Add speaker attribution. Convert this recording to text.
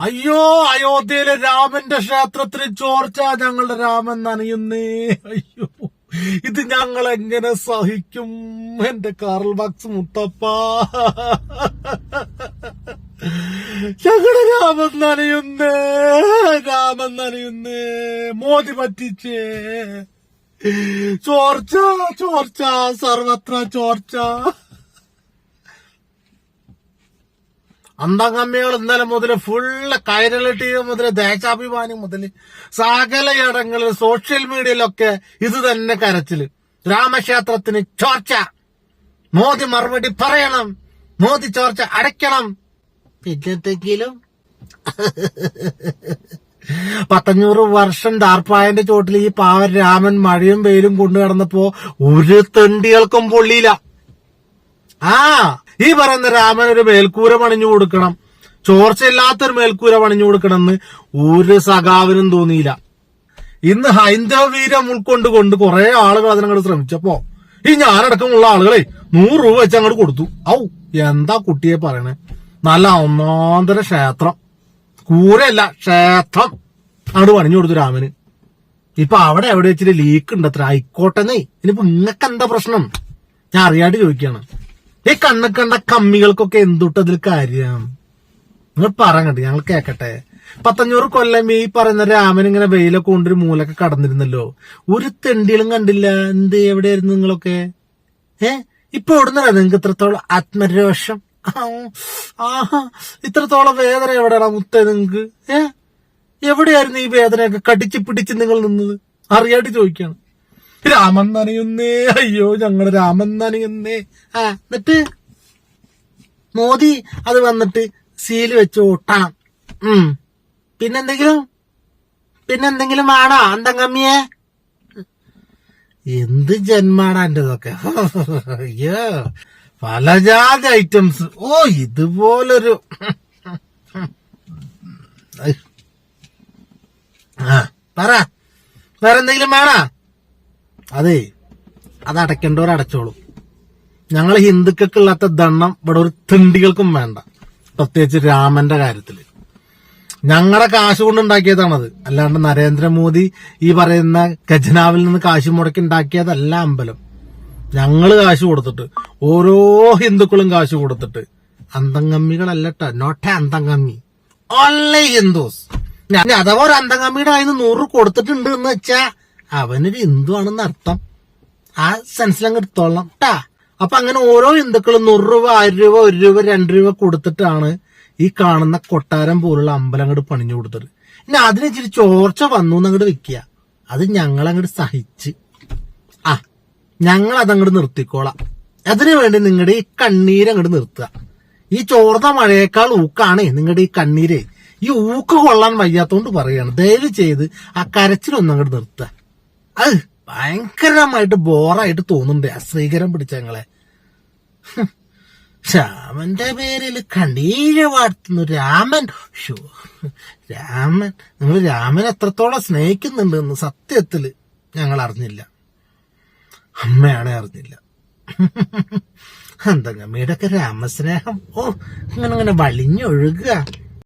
Speaker 1: അയ്യോ അയോധ്യയിലെ രാമന്റെ ക്ഷേത്രത്തിന് ചോർച്ച ഞങ്ങളുടെ രാമൻ നനയുന്നേ. അയ്യോ ഇത് ഞങ്ങൾ എങ്ങനെ സഹിക്കും? എന്റെ കാറൽ ബാക്സ് മുത്തപ്പ. ഞങ്ങളുടെ രാമൻ നനയുന്നേ രാമൻ നനയുന്നേ. മോദി പറ്റിച്ചേ. ചോർച്ച ചോർച്ച സർവത്ര ചോർച്ച. അന്തംഗമ്മികൾ ഇന്നലെ മുതൽ ഫുള്ള് കൈരളി ടി വി മുതൽ ദേശാഭിമാനി മുതൽ സകല ഇടങ്ങളിൽ സോഷ്യൽ മീഡിയയിലൊക്കെ ഇത് തന്നെ കരച്ചിൽ. രാമക്ഷേത്രത്തിന് ചോർച്ച. മോദി മറുപടി പറയണം. മോദി ചോർച്ച അടയ്ക്കണം. പിന്നത്തെങ്കിലും പത്തഞ്ഞൂറ് വർഷം ദാർപ്പായന്റെ ചോട്ടിൽ ഈ പാവൻ രാമൻ മഴയും വെയിലും കൊണ്ടു കിടന്നപ്പോ ഒരു തെണ്ടികൾക്കും പൊള്ളിയില്ല. ആ ഈ പറയുന്ന രാമൻ ഒരു മേൽക്കൂര പണിഞ്ഞു കൊടുക്കണം. ചോർച്ചയില്ലാത്തൊരു മേൽക്കൂര പണിഞ്ഞു കൊടുക്കണം എന്ന് ഒരു സഖാവിനും തോന്നിയില്ല. ഇന്ന് ഹൈന്ദവ വീരം ഉൾക്കൊണ്ട് കൊണ്ട് കുറെ ആളുകൾ അതിനങ്ങോട്ട് ശ്രമിച്ചപ്പോ ഈ ഞാനടക്കമുള്ള ആളുകളെ നൂറ് രൂപ വെച്ച് അങ്ങോട്ട് കൊടുത്തു. ഔ എന്താ കുട്ടിയെ പറയണേ? നല്ല ഒന്നാന്തര ക്ഷേത്രം. കൂരല്ല ക്ഷേത്രം. അങ്ങോട്ട് പണിഞ്ഞു കൊടുത്തു രാമന്. ഇപ്പൊ അവിടെ എവിടെ വെച്ചിട്ട് ലീക്ക് ഉണ്ട് അത്ര ആയിക്കോട്ടെന്നേ ഇനിയിപ്പോ നിങ്ങൾക്ക് എന്താ പ്രശ്നം? ഞാൻ അറിയാണ്ട് ചോദിക്കാണ്. ഈ കണ്ണ കണ്ട കമ്മികൾക്കൊക്കെ എന്തുട്ട് അതിൽ കാര്യം? നിങ്ങൾ പറയണ്ട ഞങ്ങൾ കേക്കട്ടെ. പത്തഞ്ഞൂറ് കൊല്ലം ഈ പറയുന്ന രാമൻ ഇങ്ങനെ വെയിലൊക്കെ കൊണ്ടൊരു മൂലൊക്കെ കടന്നിരുന്നല്ലോ. ഒരു തെണ്ടിയിലും കണ്ടില്ല. എന്ത് എവിടെയായിരുന്നു നിങ്ങളൊക്കെ? ഏ? ഇപ്പൊ എവിടുന്നാണ് നിങ്ങൾക്ക് ഇത്രത്തോളം ആത്മരോഷം? ആഹാ ഇത്രത്തോളം വേദന എവിടെയാണ് മുത്തേ നിങ്ങക്ക് ഏ? എവിടെയായിരുന്നു ഈ വേദനയൊക്കെ? കടിച്ചു പിടിച്ച് നിങ്ങൾ നിന്നത്? അറിയാണ്ട് ചോദിക്കാണ്. രാമൻ നനയുന്നേ. അയ്യോ ഞങ്ങൾ രാമൻ നനയുന്നേ. ആ എന്നിട്ട്? മോദി അത് വന്നിട്ട് സീൽ വെച്ച് ഓട്ടണം. ഉം. പിന്നെന്തെങ്കിലും? പിന്നെന്തെങ്കിലും വേണോ? അന്തങ്കമ്മിയെ എന്ത് ജന്മാടാ എന്റെതൊക്കെ? അയ്യോ പലജാതി ഐറ്റംസ്. ഓ ഇതുപോലൊരു പറ. വേറെന്തെങ്കിലും വേണോ? അതെ അത് അടയ്ക്കേണ്ടവർ അടച്ചോളും. ഞങ്ങൾ ഹിന്ദുക്കൾക്കില്ലാത്ത ദണ്ണം ഇവിടെ ഒരു തിണ്ടികൾക്കും വേണ്ട. പ്രത്യേകിച്ച് രാമന്റെ കാര്യത്തിൽ ഞങ്ങളുടെ കാശ് കൊണ്ട് ഉണ്ടാക്കിയതാണത്. അല്ലാണ്ട് നരേന്ദ്രമോദി ഈ പറയുന്ന ഖജനാവിൽ നിന്ന് കാശ് മുടക്കി ഉണ്ടാക്കിയതല്ല അമ്പലം. ഞങ്ങൾ കാശ് കൊടുത്തിട്ട് ഓരോ ഹിന്ദുക്കളും കാശ് കൊടുത്തിട്ട്. അന്തംഗമ്മികളല്ലട്ട നോട്ട് അന്തംഗമ്മി. ഓൺലി ഹിന്ദുസ് അഥവാ ഒരു അന്തംഗമ്മിയുടെ കയ്യിൽ നൂറ് കൊടുത്തിട്ടുണ്ട് എന്ന് വെച്ചാ അവനൊരു ഹിന്ദു ആണെന്ന് അർത്ഥം. ആ സെൻസിലങ്ങ് എടുത്തോളാം. ട്ടാ. അപ്പൊ അങ്ങനെ ഓരോ ഹിന്ദുക്കളും നൂറ് രൂപ ആയിരം രൂപ ഒരു രൂപ രണ്ട് രൂപ കൊടുത്തിട്ടാണ് ഈ കാണുന്ന കൊട്ടാരം പോലുള്ള അമ്പലം അങ്ങോട്ട് പണിഞ്ഞു കൊടുത്തത്. ഇനി അതിന് ഇച്ചിരി ചോർച്ച വന്നു എന്നങ്ങോട്ട് വെക്കുക. അത് ഞങ്ങളങ്ങോട്ട് സഹിച്ച്. ആ ഞങ്ങൾ അതങ്ങോട്ട് നിർത്തിക്കോളാം. അതിനു വേണ്ടി നിങ്ങളുടെ ഈ കണ്ണീര് അങ്ങോട്ട് നിർത്തുക. ഈ ചോർന്ന മഴയേക്കാൾ ഊക്കാണേ നിങ്ങളുടെ ഈ കണ്ണീര്. ഈ ഊക്ക് കൊള്ളാൻ വയ്യാത്തോണ്ട് പറയാണ്. ദയവ് ചെയ്ത് ആ കരച്ചിലൊന്നും അങ്ങോട്ട് നിർത്തുക. അത് ഭയങ്കരമായിട്ട് ബോറായിട്ട് തോന്നുന്നുണ്ട് ആ പിടിച്ച ഞങ്ങളെ ശ്യാമന്റെ പേരിൽ കണ്ണീര് വാഴ്ത്തുന്നു രാമൻ ഷോ രാമൻ നിങ്ങൾ രാമൻ എത്രത്തോളം സ്നേഹിക്കുന്നുണ്ടെന്ന് സത്യത്തിൽ ഞങ്ങൾ അറിഞ്ഞില്ല അമ്മയാണെ അറിഞ്ഞില്ല എന്തെങ്കിലും ഒക്കെ രാമസ്നേഹം ഓ ഇങ്ങനെ ഇങ്ങനെ വളിഞ്ഞൊഴുകുക